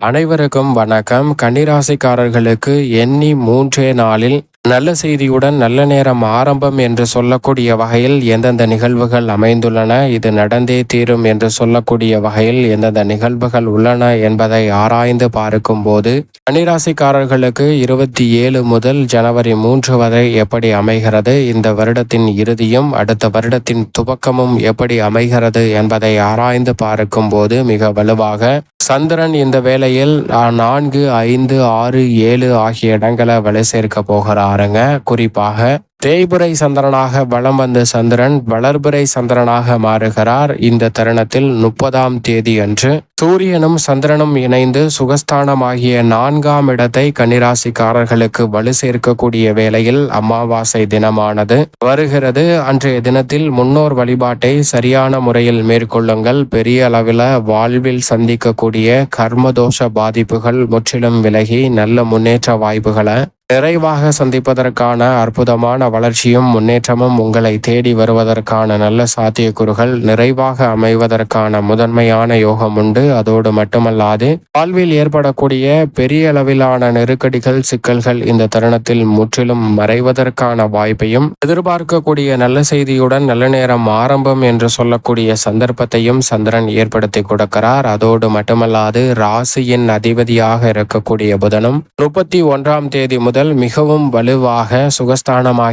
அனைவருக்கும் வணக்கம். கன்னிராசிக்காரர்களுக்கு எண்ணி மூன்றே நாளில் நல்ல செய்தியுடன் நல்ல நேரம் ஆரம்பம் என்று சொல்லக்கூடிய வகையில் எந்தெந்த நிகழ்வுகள் அமைந்துள்ளன இது நடந்தே தீரும் என்று சொல்லக்கூடிய வகையில் எந்தெந்த நிகழ்வுகள் உள்ளன என்பதை ஆராய்ந்து பார்க்கும் போது இருபத்தி ஏழு முதல் ஜனவரி மூன்று வரை எப்படி அமைகிறது இந்த வருடத்தின் இறுதியும் அடுத்த வருடத்தின் துவக்கமும் எப்படி அமைகிறது என்பதை ஆராய்ந்து பார்க்கும் போது மிக வலுவாக சந்திரன் இந்த வேளையில் நான்கு ஐந்து ஆறு ஏழு ஆகிய இடங்களை வலை சேர்க்க போகிறாருங்க குறிப்பாக தேய்புரை சந்திரனாக வலம் வந்த சந்திரன் வளர்புரை சந்திரனாக மாறுகிறார். இந்த தருணத்தில் முப்பதாம் தேதி அன்று சூரியனும் சந்திரனும் இணைந்து சுகஸ்தானமாகிய நான்காம் இடத்தை கன்னிராசிக்காரர்களுக்கு வலு சேர்க்கக்கூடிய வேளையில் அமாவாசை தினமானது வருகிறது. அன்றைய தினத்தில் முன்னோர் வழிபாட்டை சரியான முறையில் மேற்கொள்ளுங்கள். பெரிய அளவில் வாழ்வில் சந்திக்கக்கூடிய கர்மதோஷ பாதிப்புகள் முற்றிலும் விலகி நல்ல முன்னேற்ற வாய்ப்புகளை நிறைவாக சந்திப்பதற்கான அற்புதமான வளர்ச்சியும் முன்னேற்றமும் உங்களை தேடி வருவதற்கான நல்ல சாத்தியக்கூறுகள் நிறைவாக அமைவதற்கான முதன்மையான யோகம் உண்டு. அதோடு மட்டுமல்லாது வாழ்வில் ஏற்படக்கூடிய பெரிய அளவிலான நெருக்கடிகள் சிக்கல்கள் இந்த தருணத்தில் முற்றிலும் மறைவதற்கான வாய்ப்பையும் எதிர்பார்க்கக்கூடிய நல்ல செய்தியுடன் நல்ல நேரம் ஆரம்பம் என்று சொல்லக்கூடிய சந்தர்ப்பத்தையும் சந்திரன் ஏற்படுத்தி கொடுக்கிறார். அதோடு மட்டுமல்லாது ராசியின் அதிபதியாக இருக்கக்கூடிய புதனும் முப்பத்தி ஒன்றாம் தேதி முதல் மிகவும் வலுவாக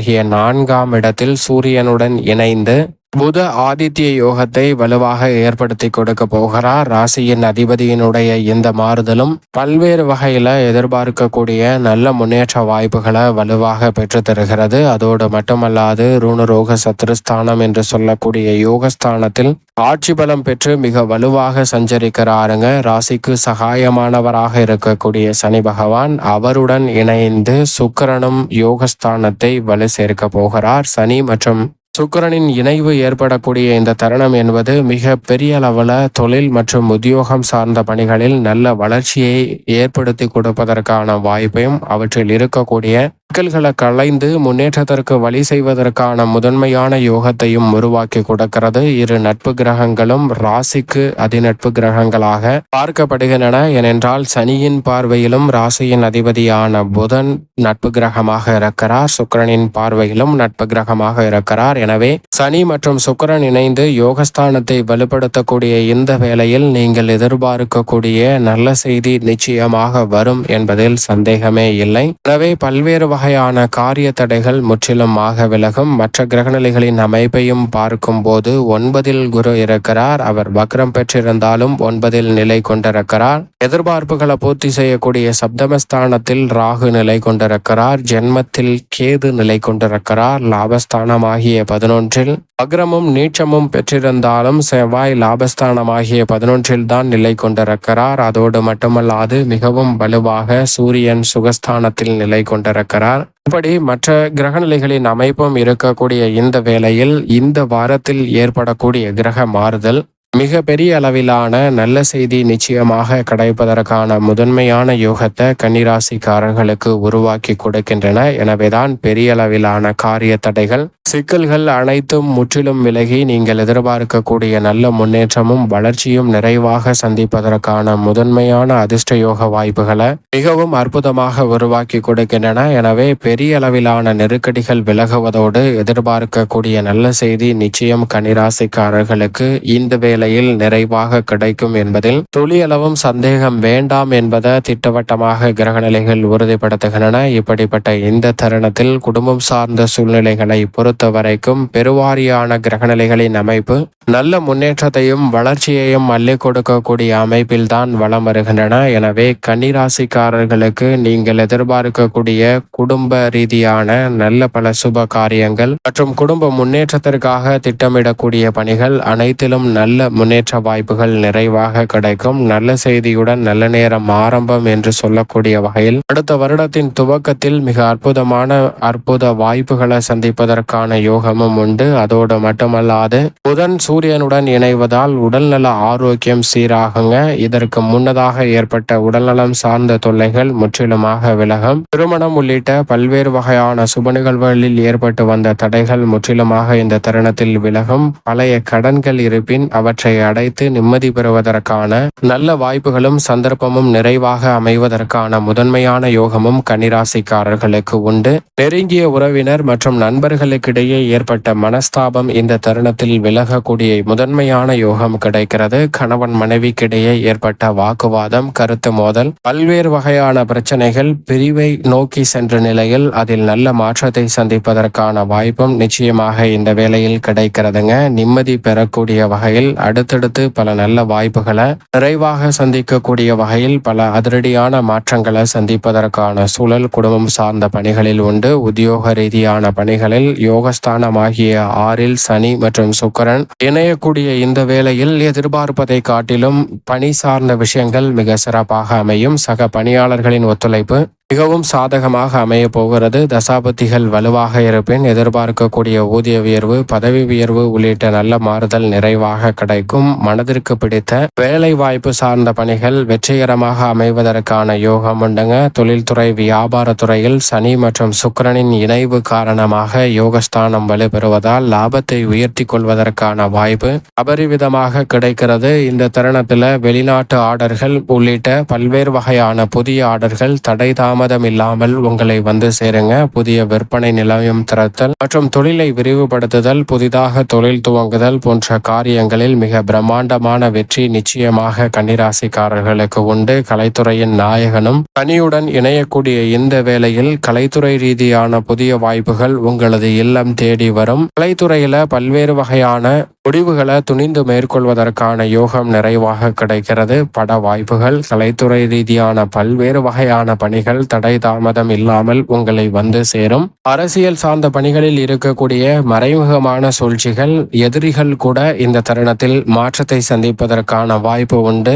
ஆகிய நான்காம் இடத்தில் சூரியனுடன் இணைந்து புத ஆதித்ய யோகத்தை வலுவாக ஏற்படுத்தி கொடுக்க போகிறார். ராசியின் அதிபதியினுடைய இந்த மாறுதலும் பல்வேறு வகையில எதிர்பார்க்கக்கூடிய நல்ல முன்னேற்ற வாய்ப்புகளை வலுவாக பெற்று தருகிறது அதோடு மட்டுமல்லாது ரூணரோக சத்ருஸ்தானம் என்று சொல்லக்கூடிய யோகஸ்தானத்தில் ஆட்சி பலம் பெற்று மிக வலுவாக சஞ்சரிக்கிறாருங்க. ராசிக்கு சகாயமானவராக இருக்கக்கூடிய சனி பகவான் அவருடன் இணைந்து சுக்கிரனும் யோகஸ்தானத்தை வலு சேர்க்க போகிறார். சனி மற்றும் சுக்கரனின் இணைவு ஏற்படக்கூடிய இந்த தருணம் என்பது மிக பெரிய அளவில் தொழில் மற்றும் உத்தியோகம் சார்ந்த பணிகளில் நல்ல வளர்ச்சியை ஏற்படுத்தி கொடுப்பதற்கான வாய்ப்பையும் அவற்றில் இருக்கக்கூடிய சிக்கல்களை களைந்து முன்னேற்றத்திற்கு வழி செய்வதற்கான முதன்மையான யோகத்தையும் உருவாக்கி கொடுக்கிறது. இரு நட்பு கிரகங்களும் ராசிக்கு அதிநட்பு கிரகங்களாக பார்க்கப்படுகின்றன. ஏனென்றால் சனியின் பார்வையிலும் ராசியின் அதிபதியான புதன் நட்பு கிரகமாக இருக்கிறார். சுக்கிரனின் பார்வையிலும் நட்பு கிரகமாக இருக்கிறார். எனவே சனி மற்றும் சுக்கிரன் இணைந்து யோகஸ்தானத்தை வலுப்படுத்தக்கூடிய இந்த வேளையில் நீங்கள் எதிர்பார்க்கக்கூடிய நல்ல செய்தி நிச்சயமாக வரும் என்பதில் சந்தேகமே இல்லை. எனவே பல்வேறு வகையான காரிய தடைகள் முற்றிலுமாக விலகும். மற்ற கிரகநிலைகளின் அமைப்பையும் பார்க்கும்போது ஒன்பதில் குரு இருக்கிறார். அவர் வக்ரம் பெற்றிருந்தாலும் ஒன்பதில் நிலை கொண்டிருக்கிறார். எதிர்பார்ப்புகளை பூர்த்தி செய்யக்கூடிய சப்தமஸ்தானத்தில் ராகு நிலை கொண்டிருக்கிறார். ஜென்மத்தில் கேது நிலை கொண்டிருக்கிறார். லாபஸ்தானமாகிய பதினொன்றில் வக்ரமும் நீச்சமும் பெற்றிருந்தாலும் செவ்வாய் லாபஸ்தானமாகிய பதினொன்றில் தான் நிலை கொண்டிருக்கிறார். அதோடு மட்டுமல்லாது மிகவும் வலுவாக சூரியன் சுகஸ்தானத்தில் நிலை கொண்டிருக்கிறார். இப்படி மற்ற கிரகநிலைகளின் அமைப்பும் இருக்கக்கூடிய இந்த வேளையில் இந்த வாரத்தில் ஏற்படக்கூடிய கிரக மாறுதல் மிக பெரிய அளவிலான நல்ல செய்தி நிச்சயமாக கிடைப்பதற்கான முதன்மையான யோகத்தை கன்னிராசிக்காரர்களுக்கு உருவாக்கி கொடுக்கின்றன. எனவேதான் பெரிய அளவிலான காரிய தடைகள் சிக்கல்கள் அனைத்தும் முற்றிலும் விலகி நீங்கள் எதிர்பார்க்கக்கூடிய நல்ல முன்னேற்றமும் வளர்ச்சியும் நிறைவாக சந்திப்பதற்கான முதன்மையான அதிர்ஷ்ட யோக வாய்ப்புகளை மிகவும் அற்புதமாக உருவாக்கி கொடுக்கின்றன. எனவே பெரிய அளவிலான நெருக்கடிகள் விலகுவதோடு எதிர்பார்க்கக்கூடிய நல்ல செய்தி நிச்சயம் கன்னிராசிக்காரர்களுக்கு இந்த நிலையில் நிறைவாக கிடைக்கும் என்பதில் துளியளவும் சந்தேகம் வேண்டாம் என்பதை திட்டவட்டமாக கிரகநிலைகள் உறுதிப்படுத்துகின்றன. இப்படிப்பட்ட இந்த தருணத்தில் குடும்பம் சார்ந்த சூழ்நிலைகளை பொறுத்த வரைக்கும் பெருவாரியான கிரகநிலைகளின் அமைப்பு நல்ல முன்னேற்றத்தையும் வளர்ச்சியையும் அள்ளி கொடுக்கக்கூடிய அமைப்பில் தான் வலம் வருகின்றன. எனவே கன்னிராசிக்காரர்களுக்கு நீங்கள் எதிர்பார்க்கக்கூடிய குடும்ப ரீதியான நல்ல பல சுப காரியங்கள் மற்றும் குடும்ப முன்னேற்றத்திற்காக திட்டமிடக்கூடிய பணிகள் அனைத்திலும் நல்ல முன்னேற்ற வாய்ப்புகள் நிறைவாக கிடைக்கும். நல்ல செய்தியுடன் நல்ல நேரம் ஆரம்பம் என்று சொல்லக்கூடிய வகையில் அடுத்த வருடத்தின் துவக்கத்தில் மிக அற்புதமான அற்புத வாய்ப்புகளை சந்திப்பதற்கான யோகமும் உண்டு. அதோடு மட்டுமல்லாது புதன் சூரியனுடன் இணைவதால் உடல்நல ஆரோக்கியம் சீராகுங்க. இதற்கு முன்னதாக ஏற்பட்ட உடல்நலம் சார்ந்த தொல்லைகள் முற்றிலுமாக விலகும். திருமணம் உள்ளிட்ட பல்வேறு வகையான சுப நிகழ்வுகளில் ஏற்பட்டு வந்த தடைகள் முற்றிலுமாக இந்த தருணத்தில் விலகும். பழைய கடன்கள் இருப்பின் அவற்றை அவற்றை அடைத்து நிம்மதி பெறுவதற்கான நல்ல வாய்ப்புகளும் சந்தர்ப்பமும் நிறைவாக அமைவதற்கான முதன்மையான யோகமும் கன்னிராசிக்காரர்களுக்கு உண்டு. நெருங்கிய உறவினர் மற்றும் நண்பர்களுக்கிடையே ஏற்பட்ட மனஸ்தாபம் இந்த தருணத்தில் விலகக்கூடிய முதன்மையான யோகம் கிடைக்கிறது. கணவன் மனைவிக்கிடையே ஏற்பட்ட வாக்குவாதம் கருத்து மோதல் பல்வேறு வகையான பிரச்சனைகள் பிரிவை நோக்கி சென்ற நிலையில் அதில் நல்ல மாற்றத்தை சந்திப்பதற்கான வாய்ப்பும் நிச்சயமாக இந்த வேளையில் கிடைக்கிறதுங்க. நிம்மதி பெறக்கூடிய வகையில் அடுத்தடுத்து பல நல்ல வாய்ப்புகளை நிறைவாக சந்திக்கக்கூடிய வகையில் பல அதிரடியான மாற்றங்களை சந்திப்பதற்கான சூழல் குடும்பம் சார்ந்த பணிகளில் உண்டு. உத்தியோக ரீதியான பணிகளில் யோகஸ்தானமாகிய ஆறில் சனி மற்றும் சுக்கரன் இணையக்கூடிய இந்த வேளையில் எதிர்பார்ப்பதை காட்டிலும் பணி சார்ந்த விஷயங்கள் மிக சிறப்பாக அமையும். சக பணியாளர்களின் ஒத்துழைப்பு மிகவும் சாதகமாக அமைய போகிறது. தசாபதிகள் வலுவாக இருப்பின் எதிர்பார்க்கக்கூடிய ஊதிய உயர்வு பதவி உயர்வு உள்ளிட்ட நல்ல மாறுதல் நிறைவாக கிடைக்கும். மனதிற்கு பிடித்த வேலை வாய்ப்பு சார்ந்த பணிகள் வெற்றிகரமாக அமைவதற்கான யோகம் உண்டுங்க. தொழில்துறை வியாபாரத்துறையில் சனி மற்றும் சுக்கரனின் இணைவு காரணமாக யோகஸ்தானம் வலுப்பெறுவதால் லாபத்தை உயர்த்தி கொள்வதற்கான வாய்ப்பு அபரிவிதமாக கிடைக்கிறது. இந்த தருணத்தில் வெளிநாட்டு ஆர்டர்கள் உள்ளிட்ட பல்வேறு வகையான புதிய ஆர்டர்கள் தடை தாமதம் இல்லாமல் உங்களை வந்து சேருங்க. புதிய விற்பனை நிலையம் திறத்தல் மற்றும் தொழிலை விரிவுபடுத்துதல் புதிதாக தொழில் துவங்குதல் போன்ற காரியங்களில் மிக பிரம்மாண்டமான வெற்றி நிச்சயமாக கன்னிராசிக்காரர்களுக்கு உண்டு. கலைத்துறையின் நாயகனும் பணியுடன் இணையக்கூடிய இந்த வேளையில் கலைத்துறை ரீதியான புதிய வாய்ப்புகள் உங்களது இல்லம் தேடி வரும். கலைத்துறையில பல்வேறு வகையான முடிவுகளை துணிந்து மேற்கொள்வதற்கான யோகம் நிறைவாக கிடைக்கிறது. பட வாய்ப்புகள் கலைத்துறை ரீதியான பல்வேறு வகையான பணிகள் தடை தாமதம் இல்லாமல் உங்களை வந்து சேரும். அரசியல் சார்ந்த பணிகளில் இருக்கக்கூடிய மறைமுகமான சூழ்ச்சிகள் எதிரிகள் கூட இந்த தருணத்தில் மாற்றத்தை சந்திப்பதற்கான வாய்ப்பு உண்டு.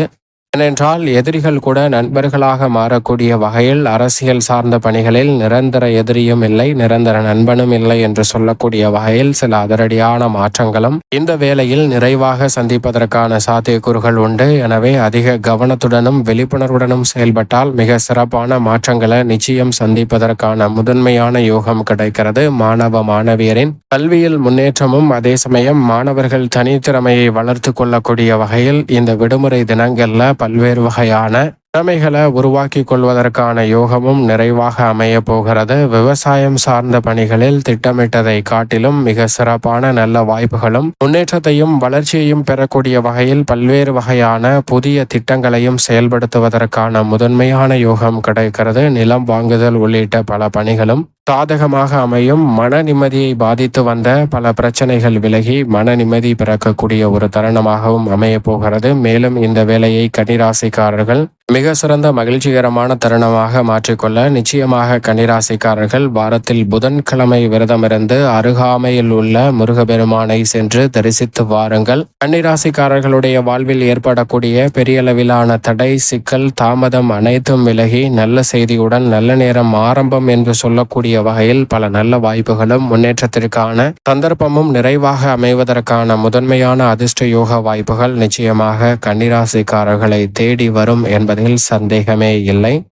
ஏனென்றால் எதிரிகள் கூட நண்பர்களாக மாறக்கூடிய வகையில் அரசியல் சார்ந்த பணிகளில் நிரந்தர எதிரியும் இல்லை நிரந்தர நண்பனும் இல்லை என்று சொல்லக்கூடிய வகையில் சில அதிரடியான மாற்றங்களும் இந்த வேளையில் நிறைவாக சந்திப்பதற்கான சாத்தியக்கூறுகள் உண்டு. எனவே அதிக கவனத்துடனும் விழிப்புணர்வுடனும் செயல்பட்டால் மிக சிறப்பான மாற்றங்களை நிச்சயம் சந்திப்பதற்கான முதன்மையான யோகம் கிடைக்கிறது. மாணவ மாணவியரின் கல்வியில் முன்னேற்றமும் அதே சமயம் மாணவர்கள் தனித்திறமையை வளர்த்து கொள்ளக்கூடிய வகையில் இந்த விடுமுறை தினங்கள்ல பல்வேறு வகையான திறமைகளை உருவாக்கி கொள்வதற்கான யோகமும் நிறைவாக அமைய போகிறது. விவசாயம் சார்ந்த பணிகளில் திட்டமிட்டதை காட்டிலும் மிக சிறப்பான நல்ல வாய்ப்புகளும் முன்னேற்றத்தையும் வளர்ச்சியையும் பெறக்கூடிய வகையில் பல்வேறு வகையான புதிய திட்டங்களையும் செயல்படுத்துவதற்கான முதன்மையான யோகம் கிடைக்கிறது. நிலம் வாங்குதல் உள்ளிட்ட பல பணிகளும் சாதகமாக அமையும். மன நிம்மதியை பாதித்து வந்த பல பிரச்சனைகள் விலகி மன நிம்மதி பிறக்கக்கூடிய ஒரு தருணமாகவும் அமைய போகிறது. மேலும் இந்த வேலையை கன்னிராசிக்காரர்கள் மிக சிறந்த மகிழ்ச்சிகரமான தருணமாக மாற்றிக்கொள்ள நிச்சயமாக கன்னிராசிக்காரர்கள் வாரத்தில் புதன்கிழமை விரதமிருந்து அருகாமையில் உள்ள முருகபெருமானை சென்று தரிசித்து வாருங்கள். கன்னிராசிக்காரர்களுடைய வாழ்வில் ஏற்படக்கூடிய பெரிய அளவிலான தடை சிக்கல் தாமதம் அனைத்தும் விலகி நல்ல செய்தியுடன் நல்ல நேரம் ஆரம்பம் என்று சொல்லக்கூடிய வகையில் பல நல்ல வாய்ப்புகளும் முன்னேற்றத்திற்கான சந்தர்ப்பமும் நிறைவாக அமைவதற்கான முதன்மையான அதிர்ஷ்ட யோக வாய்ப்புகள் நிச்சயமாக கன்னிராசிக்காரர்களை தேடி வரும் என்பதில் சந்தேகமே இல்லை.